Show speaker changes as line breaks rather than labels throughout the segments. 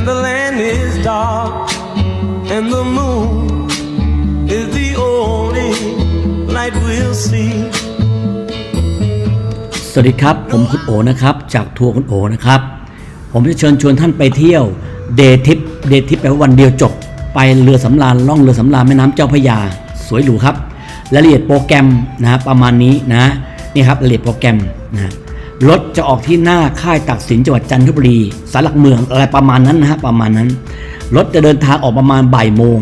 and the land is dark, and the moon is the only light we'll see.
สวัสดีครับ ผมคุณโอนะครับ จากทัวร์คุณโอนะครับ ผมจะเชิญชวนท่านไปเที่ยวเดทิปเดทิปแปลว่าวันเดียวจบ ไปเรือสำราญล่องเรือสำราญแม่น้ำเจ้าพระยา สวยหรูครับรายละเอียดโปรแกรมนะประมาณนี้นะนี่ครับรายละเอียดโปรแกรมนะ รถจะออกที่หน้าค่ายตักสินจังหวัดจันทบุรีสารหลักเมืองอะไรประมาณนั้นนะฮะประมาณนั้น รถจะเดินทางออกประมาณบ่ายโมง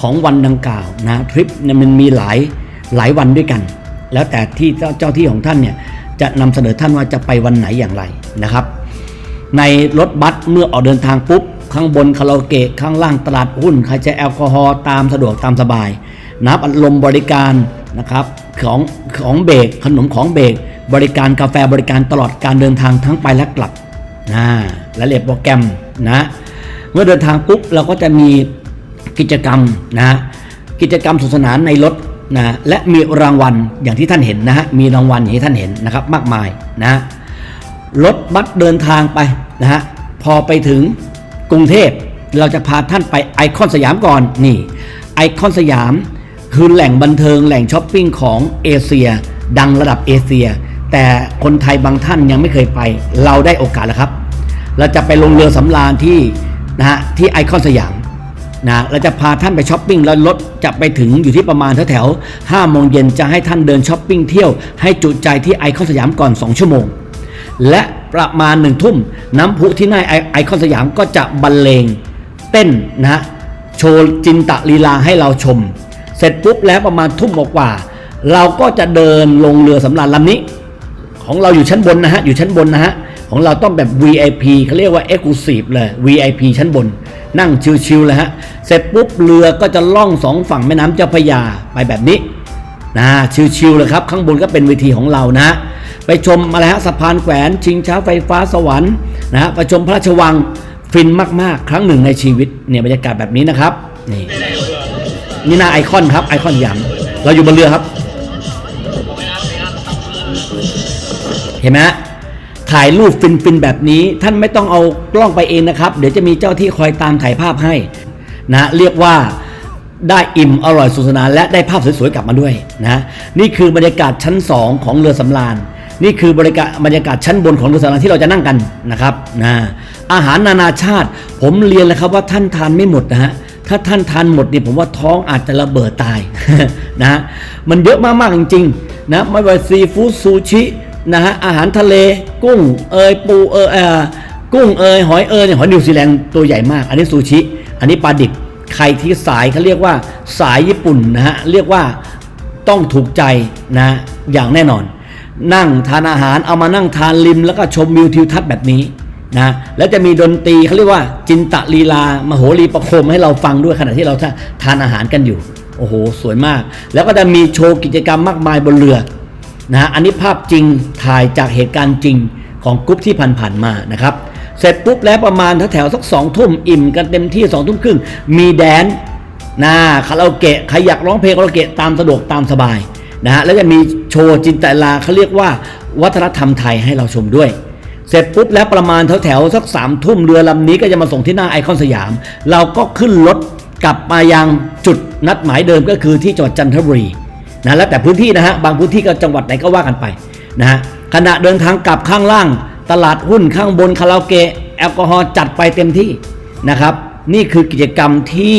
ของวันดังกล่าวนะทริปเนี่ยมันมีหลายหลายวันด้วยกัน แล้วแต่ที่เจ้าเจ้าที่ของท่านเนี่ยจะนำเสนอท่านว่าจะไปวันไหนอย่างไรนะครับ ในรถบัสเมื่อออกเดินทางปุ๊บข้างบนคาราโอเกะข้างล่างตลาดหุ้นใครจะแอลกอฮอล์ตามสะดวกตามสบายน้ำอัดลมบริการนะครับของของเบรกขนมของเบรก บริการกาแฟบริการตลอดการเดินทางทั้งไปและกลับนะและเรียบโปรแกรมนะเมื่อเดินทางปุ๊บเราก็จะมีกิจกรรมนะกิจกรรมสนุกสนานในรถนะและมีรางวัลอย่างที่ท่านเห็นนะฮะมีรางวัลอย่างที่ท่านเห็นนะครับมากมายนะรถบัสเดินทางไปนะฮะพอไปถึงกรุงเทพเราจะพาท่านไปไอคอนสยามก่อนนี่ไอคอนสยามคือแหล่งบันเทิงแหล่งช้อปปิ้งของเอเชีย ดังระดับเอเชีย แต่คนไทยบางท่านยังไม่เคยไป เราได้โอกาสแล้วครับ เราจะไปลงเรือสำราญที่นะฮะที่ไอคอนสยามนะเราจะพาท่านไปช้อปปิ้งแล้วรถจะไปถึงอยู่ที่ประมาณแถวๆห้าโมงเย็นจะให้ท่านเดินช้อปปิ้งเที่ยวให้จุใจที่ไอคอนสยามก่อน 2 ชั่วโมง และประมาณหนึ่งทุ่มน้ำพุที่หน้าไอไอคอนสยามก็จะบรรเลงเต้นนะฮะโชว์จินตะลีลาให้เราชม เสร็จปุ๊บแล้วประมาณทุ่มกว่า เราก็จะเดินลงเรือสำราญลำนี้ ของเราอยู่ชั้นบนนะฮะอยู่ชั้นบนนะฮะของเราต้องแบบ VIP เขาเรียกว่า Exclusive เลย VIP ชั้นบน นั่งชิวๆเลยฮะเสร็จปุ๊บเรือก็จะล่องสองฝั่งแม่น้ำเจ้าพระยาไปแบบนี้นะชิวๆเลยครับ ข้างบนก็เป็นเวทีของเรานะไปชมอะไรฮะสะพานแขวนชิงช้าไฟฟ้าสวรรค์นะฮะไปชมพระราชวังฟินมากๆ ครั้งหนึ่งในชีวิตเนี่ยบรรยากาศแบบนี้นะครับนี่นี่หน้าไอคอนครับไอคอนยามเราอยู่บนเรือครับ ห็นไหมถ่ายรูปฟินๆแบบนี้ท่านไม่ต้องเอากล้องไปเองนะครับ เดี๋ยวจะมีเจ้าที่คอยตามถ่ายภาพให้นะเรียกว่าได้อิ่มอร่อยสุขสนานและได้ภาพสวยๆกลับมาด้วยนะนี่คือบรรยากาศชั้น 2 ของเรือสำราญ นี่คือบรรยากาศบรรยากาศชั้นบนของเรือสำราญที่เราจะนั่งกันนะครับนะอาหารนานาชาติ ผมเรียนแล้วครับว่าท่านทานไม่หมดนะฮะถ้าท่านทานหมดเนี่ยผมว่าท้องอาจจะระเบิดตายนะฮะมันเยอะมากๆจริงๆนะไม่ว่าซีฟู้ดซูชิ นะฮะอาหารทะเลกุ้งเอยปูเอยเออกุ้งเอยหอยเอยเนี่ยหอยนิวซีแลนด์ตัวใหญ่มาก อันนี้ซูชิ อันนี้ปลาดิบใครที่สายเขาเรียกว่าสายญี่ปุ่นนะฮะเรียกว่าต้องถูกใจนะอย่างแน่นอน นั่งทานอาหารเอามานั่งทานริม แล้วก็ชมวิวทิวทัศน์แบบนี้นะแล้วจะมีดนตรีเขาเรียกว่าจินตะลีลามโหรีประโคมให้เราฟังด้วยขณะที่เราทานอาหารกันอยู่ โอ้โห สวยมาก แล้วก็จะมีโชว์กิจกรรมมากมายบนเรือ นะฮะอันนี้ภาพจริงถ่ายจากเหตุการณ์จริงของกรุ๊ปที่ผ่านๆมานะครับ เสร็จปุ๊บแล้วประมาณแถวๆสักสองทุ่มอิ่มกันเต็มที่สองทุ่มครึ่งมีแดนนะคาราโอเกะใครอยากร้องเพลงคาราโอเกะตามสะดวกตามสบายนะฮะแล้วจะมีโชว์จินตลาเขาเรียกว่าวัฒนธรรมไทยให้เราชมด้วย เสร็จปุ๊บแล้วประมาณแถวๆสักสามทุ่มเรือลำนี้ก็จะมาส่งที่หน้าไอคอนสยาม เราก็ขึ้นรถกลับมายังจุดนัดหมายเดิมก็คือที่จังหวัดจันทบุรี นะแล้วแต่พื้นที่นะฮะบางพื้นที่ก็จังหวัดไหนก็ว่ากันไปนะฮะขณะเดินทางกลับข้างล่าง ตลาดหุ้นข้างบนคาราโอเกะแอลกอฮอล์จัดไปเต็มที่นะครับ นี่คือกิจกรรมที่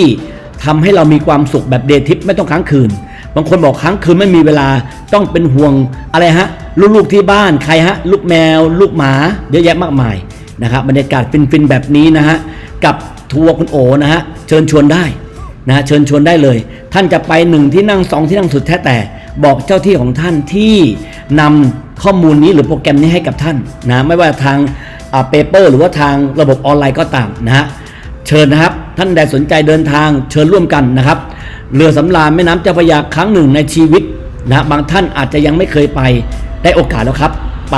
ทำให้เรามีความสุขแบบเดทริปไม่ต้องค้างคืน บางคนบอกค้างคืนไม่มีเวลาต้องเป็นห่วงอะไรฮะ ลูกๆที่บ้านใครฮะ ลูกแมว ลูกหมาเยอะแยะมากมายนะครับบรรยากาศฟินๆแบบนี้นะฮะกับทัวร์คุณโอนะฮะเชิญชวนได้ นะฮะเชิญชวนได้เลย ท่านจะไปหนึ่งที่นั่งสองที่นั่งสุดแท้แต่ บอกเจ้าที่ของท่านที่นำข้อมูลนี้หรือโปรแกรมนี้ให้กับท่านนะไม่ว่าทางเปเปอร์หรือว่าทางระบบออนไลน์ก็ตามนะฮะเชิญนะครับ ท่านใดสนใจเดินทางเชิญร่วมกันนะครับเรือสำราญแม่น้ำเจ้าพระยาครั้งหนึ่งในชีวิตนะบางท่านอาจจะยังไม่เคยไปได้โอกาสแล้วครับ ไป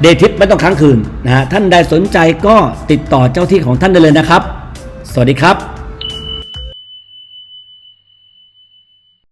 เดทิปไม่ต้องค้างคืนนะฮะท่านใดสนใจก็ติดต่อเจ้าที่ของท่านได้เลยนะครับ สวัสดีครับ